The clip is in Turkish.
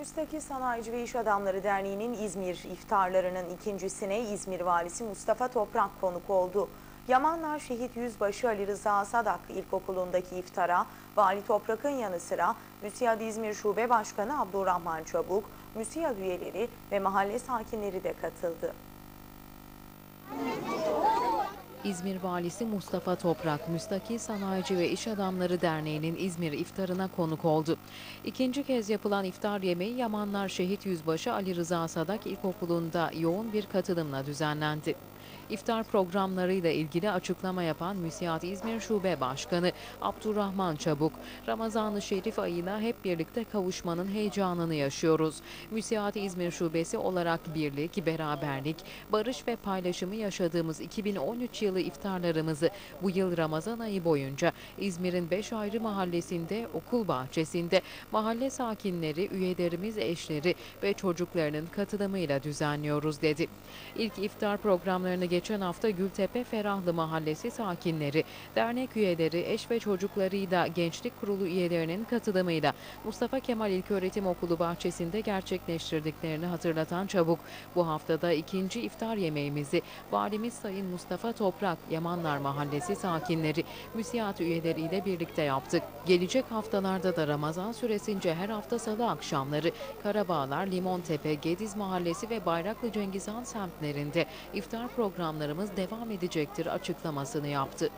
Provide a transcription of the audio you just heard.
Müstakil Sanayici ve İş Adamları Derneği'nin İzmir iftarlarının ikincisine İzmir Valisi Mustafa Toprak konuk oldu. Yamanlar Şehit Yüzbaşı Ali Rıza Sadak İlkokulu'ndaki iftara Vali Toprak'ın yanı sıra MÜSİAD İzmir Şube Başkanı Abdurrahman Çabuk, MÜSİAD üyeleri ve mahalle sakinleri de katıldı. İzmir Valisi Mustafa Toprak, Müstakil Sanayici ve İş Adamları Derneği'nin İzmir iftarına konuk oldu. İkinci kez yapılan iftar yemeği Yamanlar Şehit Yüzbaşı Ali Rıza Sadak İlkokulu'nda yoğun bir katılımla düzenlendi. İftar programlarıyla ilgili açıklama yapan MÜSİAD İzmir Şube Başkanı Abdurrahman Çabuk, Ramazan-ı Şerif ayına hep birlikte kavuşmanın heyecanını yaşıyoruz. MÜSİAD İzmir Şubesi olarak birlik, beraberlik, barış ve paylaşımı yaşadığımız 2013 yılı iftarlarımızı bu yıl Ramazan ayı boyunca İzmir'in 5 ayrı mahallesinde, okul bahçesinde, mahalle sakinleri, üyelerimiz, eşleri ve çocuklarının katılımıyla düzenliyoruz dedi. İlk iftar programlarını geçen hafta Gültepe Ferahlı Mahallesi sakinleri, dernek üyeleri, eş ve çocuklarıyla Gençlik Kurulu üyelerinin katılımıyla Mustafa Kemal İlköğretim Okulu bahçesinde gerçekleştirdiklerini hatırlatan Çabuk, bu haftada ikinci iftar yemeğimizi Valimiz Sayın Mustafa Toprak, Yamanlar Mahallesi sakinleri, müsiyat üyeleriyle birlikte yaptık. Gelecek haftalarda da Ramazan süresince her hafta salı akşamları Karabağlar, Limontepe, Gediz Mahallesi ve Bayraklı Cengiz Han semtlerinde iftar programlarımız devam edecektir açıklamasını yaptı.